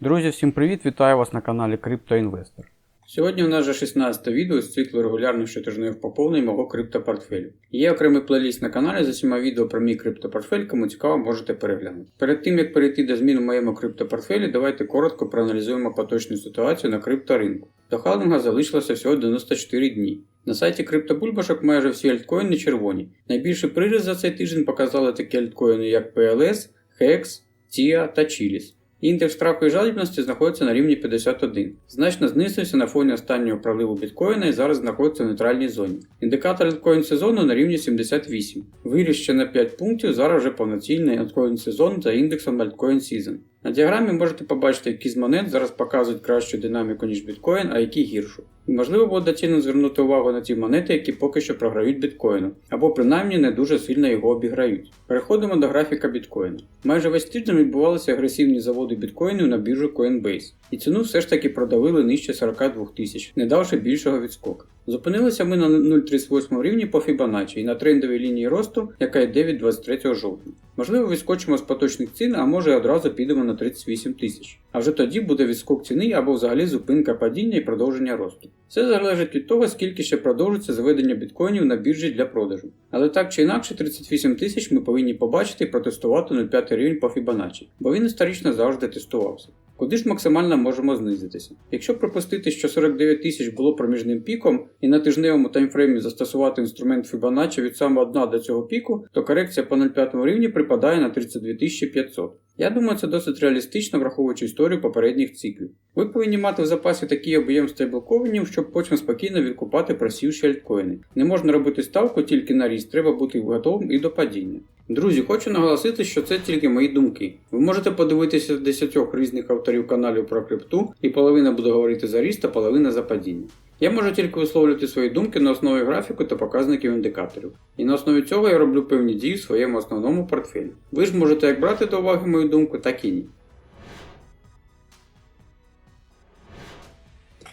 Друзі, всім привіт! Вітаю вас на каналі CryptoInvestor. Сьогодні у нас вже 16 відео з циклу регулярних щотижневих поповнень мого криптопортфелю. Є окремий плейліст на каналі з усіма відео про мій криптопортфель, кому цікаво, можете переглянути. Перед тим як перейти до змін у моєму криптопортфелі, давайте коротко проаналізуємо поточну ситуацію на крипторинку. До халдинга залишилося всього 94 дні. На сайті криптобульбашок майже всі альткоїни червоні. Найбільший приріст за цей тиждень показали такі альткоїни, як PLS, HEX, TIA та Chilis. Індекс і жалібності знаходиться на рівні 51. Значно знизився на фоні останнього проливу біткоїна і зараз знаходиться в нейтральній зоні. Індикатор альткоін сезону на рівні 78. Виріс ще на 5 пунктів, зараз вже повноцінний альткоін сезон за індексом Altcoin Season. На діаграмі можете побачити, які з монет зараз показують кращу динаміку, ніж біткоін, а які гіршу. І можливо буде доцільно звернути увагу на ті монети, які поки що програють біткоїну, або принаймні не дуже сильно його обіграють. Переходимо до графіка біткоїна. Майже весь тиждень відбувалися агресивні заводи біткоїнів на біржу Coinbase, і ціну все ж таки продавили нижче 42 тисяч, не давши більшого відскоку. Зупинилися ми на 0,38 рівні по Fibonacci і на трендовій лінії росту, яка йде від 23 жовтня. Можливо, відскочимо з поточних цін, а може одразу підемо на 38 тисяч. А вже тоді буде відскок ціни або взагалі зупинка падіння і продовження росту. Все залежить від того, скільки ще продовжиться заведення біткоїнів на біржі для продажу. Але так чи інакше, 38 тисяч ми повинні побачити і протестувати 0,5 рівень по Fibonacci, бо він історично завжди тестувався. Куди ж максимально можемо знизитися? Якщо припустити, що 49 тисяч було проміжним піком, і на тижневому таймфреймі застосувати інструмент Fibonacci від самого дна до цього піку, то корекція по 0,5 рівні припадає на 32 500. Я думаю, це досить реалістично, враховуючи історію попередніх циклів. Ви повинні мати в запасі такий об'єм стейблкоїнів, щоб потім спокійно відкупати просівші альткоїни. Не можна робити ставку тільки на ріст, треба бути готовим і до падіння. Друзі, хочу наголосити, що це тільки мої думки. Ви можете подивитися 10 різних авторів каналів про крипту, і половина буде говорити за ріст, а половина за падіння. Я можу тільки висловлювати свої думки на основі графіку та показників індикаторів. І на основі цього я роблю певні дії в своєму основному портфелі. Ви ж можете як брати до уваги мою думку, так і ні.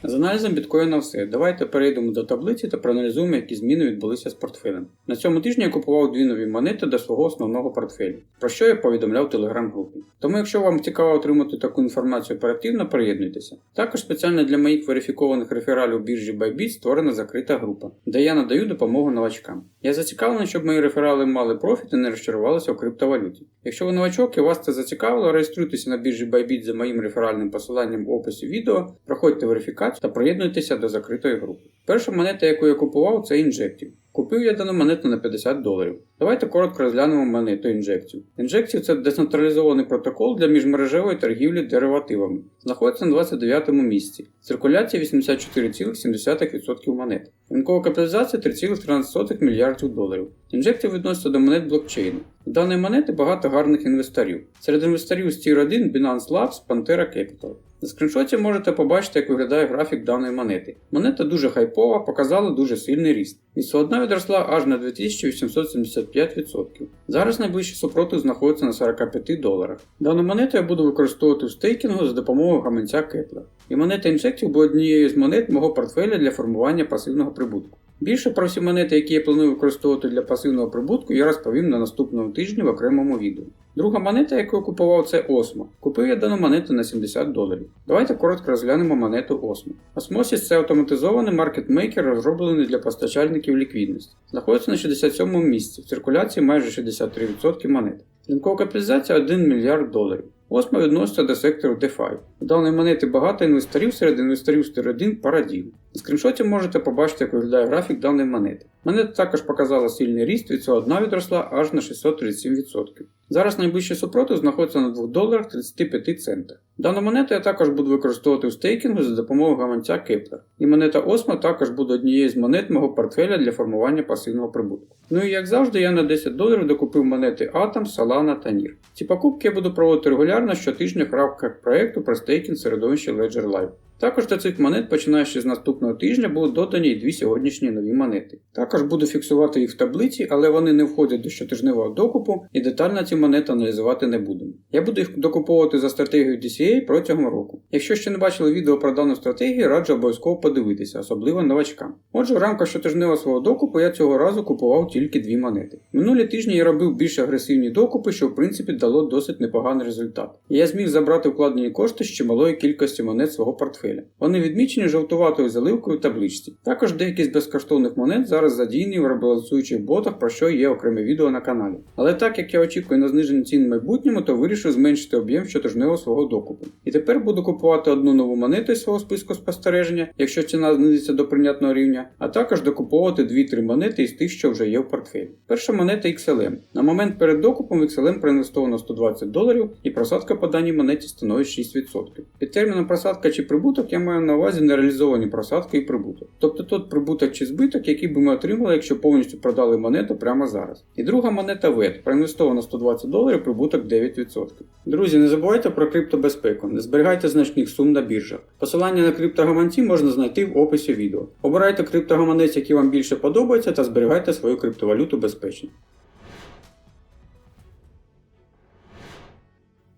З аналізом біткоїна все. Давайте перейдемо до таблиці та проаналізуємо, які зміни відбулися з портфелем. На цьому тижні я купував дві нові монети до свого основного портфелю, про що я повідомляв в телеграм-групі. Тому, якщо вам цікаво отримати таку інформацію оперативно, приєднуйтеся. Також спеціально для моїх верифікованих рефералів біржі Bybit створена закрита група, де я надаю допомогу новачкам. Я зацікавлений, щоб мої реферали мали профіт і не розчарувалися у криптовалюті. Якщо ви новачок і вас це зацікавило, реєструйтеся на біржі Bybit за моїм реферальним посиланням в описі відео, проходьте верифікацію та приєднуйтеся до закритої групи. Перша монета, яку я купував, це Injective. Купив я дану монету на 50 доларів. Давайте коротко розглянемо монету Injective. Injective – це децентралізований протокол для міжмережевої торгівлі деривативами. Знаходиться на 29 му місці. Циркуляція 84,7% монет. Ринкова капіталізація 3,13 мільярдів доларів. Injective відноситься до монет блокчейну. У даної монети багато гарних інвесторів. Серед інвесторів з Tier 1 Binance Labs, Pantera Capital. На скріншоті можете побачити, як виглядає графік даної монети. Монета дуже хайпова, показала дуже сильний ріст. Від свого дна відросла аж на 2875%. Зараз найближчий супротив знаходиться на 45 доларах. Дану монету я буду використовувати в стейкінгу за допомогою гаманця Kepler. І монета Injective буде однією з монет мого портфеля для формування пасивного прибутку. Більше про всі монети, які я планую використовувати для пасивного прибутку, я розповім на наступному тижні в окремому відео. Друга монета, яку я купував, це Osmo. Купив я дану монету на 70 доларів. Давайте коротко розглянемо монету Osmo. Osmosis це автоматизований маркетмейкер, розроблений для постачальників ліквідності. Знаходиться на 67 му місці, в циркуляції майже 63% монет. Ринкова капіталізація 1 мільярд доларів. Осмо відноситься до сектору DeFi. У даної монети багато інвесторів серед інвесторів 1 парадів. На скріншоті можете побачити, як виглядає графік даної монети. Монета також показала сильний ріст, від цього одна відросла аж на 637%. Зараз найближчий супротив знаходиться на 2 доларах 35 центах. Дану монету я також буду використовувати в стейкінгу за допомогою гаманця Kepler. І монета Osmo також буде однією з монет мого портфеля для формування пасивного прибутку. Ну і як завжди, я на 10 доларів докупив монети Atom, Solana та NIR. Ці покупки я буду проводити регулярно щотижня в рамках проєкту про стейкінг середовища Ledger Live. Також до цих монет, починаючи з наступного тижня, будуть додані й дві сьогоднішні нові монети. Також буду фіксувати їх в таблиці, але вони не входять до щотижневого докупу і детально ці монети аналізувати не будемо. Я буду їх докуповувати за стратегією DCA протягом року. Якщо ще не бачили відео про дану стратегію, раджу обов'язково подивитися, особливо новачкам. Отже, в рамках щотижневого свого докупу я цього разу купував тільки дві монети. Минулі тижні я робив більш агресивні докупи, що в принципі дало досить непоганий результат. І я зміг забрати вкладені кошти з чималої кількості монет свого портфеля. Вони відмічені жовтуватою заливкою в табличці. Також деякі з безкоштовних монет зараз задіяні в ребалансуючих ботах, про що є окреме відео на каналі. Але так як я очікую на зниження цін в майбутньому, то вирішив зменшити об'єм щотижневого свого докупу. І тепер буду купувати одну нову монету із свого списку спостереження, якщо ціна знизиться до прийнятного рівня, а також докуповувати 2-3 монети із тих, що вже є в портфелі. Перша монета XLM. На момент перед докупом XLM проінвестовано 120 доларів і просадка по даній монеті становить 6%. Під терміном просадка чи прибуток я маю на увазі нереалізовані просадки і прибуток. Тобто тот прибуток чи збиток, який би ми отримали, якщо повністю продали монету прямо зараз. І друга монета VET. Проінвестовано 120 доларів, прибуток 9%. Друзі, не забувайте про криптобезпеку, не зберігайте значних сум на біржах. Посилання на криптогаманці можна знайти в описі відео. Обирайте криптогаманець, який вам більше подобається, та зберігайте свою криптовалюту безпечно.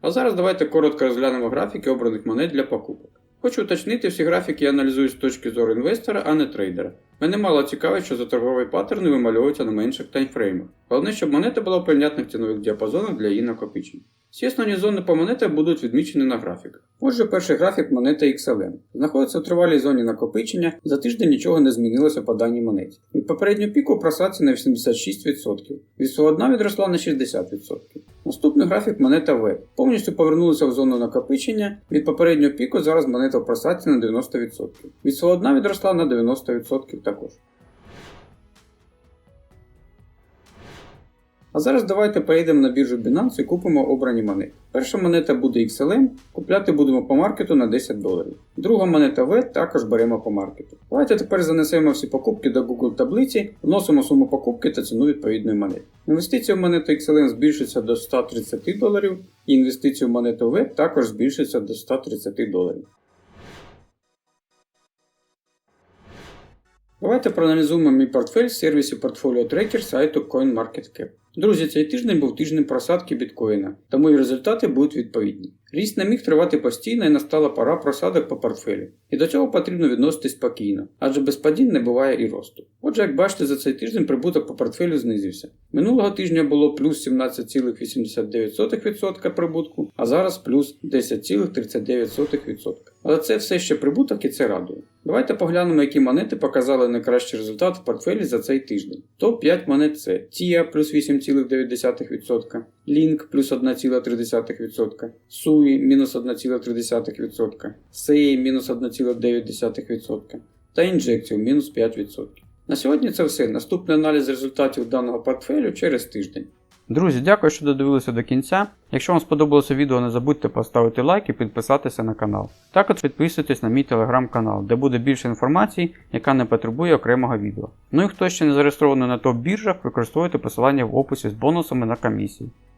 А зараз давайте коротко розглянемо графіки обраних монет для покупок. Хочу уточнити, всі графіки я аналізую з точки зору інвестора, а не трейдера. Мене мало цікавить, що за торгові паттерни вимальовуються на менших таймфреймах. Головне, щоб монета була в прийнятних цінових діапазонах для її накопичення. Всі основні зони по монетах будуть відмічені на графіках. Отже, перший графік монета XLM. Знаходиться в тривалій зоні накопичення, за тиждень нічого не змінилося по даній монеті. Від попереднього піку просадці на 86%, від свого дна відросла на 60%. Наступний графік монета V. Повністю повернулася в зону накопичення. Від попереднього піку зараз монета в просадці на 90%. Від свого дна відросла на 90% також. А зараз давайте перейдемо на біржу Binance і купимо обрані монети. Перша монета буде XLM, купляти будемо по маркету на 10 доларів. Друга монета V також беремо по маркету. Давайте тепер занесемо всі покупки до Google таблиці, вносимо суму покупки та ціну відповідної монети. Інвестиція в монету XLM збільшиться до 130 доларів, і інвестиція в монету V також збільшиться до 130 доларів. Давайте проаналізуємо мій портфель в сервісі Portfolio Tracker сайту CoinMarketCap. Друзі, цей тиждень був тижнем просадки біткоїна, тому і результати будуть відповідні. Ріст не міг тривати постійно і настала пора просадок по портфелю. І до цього потрібно відноситись спокійно, адже без падінь не буває і росту. Отже, як бачите, за цей тиждень прибуток по портфелю знизився. Минулого тижня було плюс 17,89% прибутку, а зараз плюс 10,39%. Але це все ще прибуток і це радує. Давайте поглянемо, які монети показали найкращий результат в портфелі за цей тиждень. Топ-5 монет це TIA плюс 8,9%, Link плюс 1,3%, SUI мінус 1,3%, SEI мінус 1,9% та інжекцію мінус 5%. На сьогодні це все. Наступний аналіз результатів даного портфелю через тиждень. Друзі, дякую, що додивилися до кінця. Якщо вам сподобалося відео, не забудьте поставити лайк і підписатися на канал. Також підписуйтесь на мій телеграм-канал, де буде більше інформації, яка не потребує окремого відео. Ну і хто ще не зареєстрований на топ-біржах, використовуйте посилання в описі з бонусами на комісії.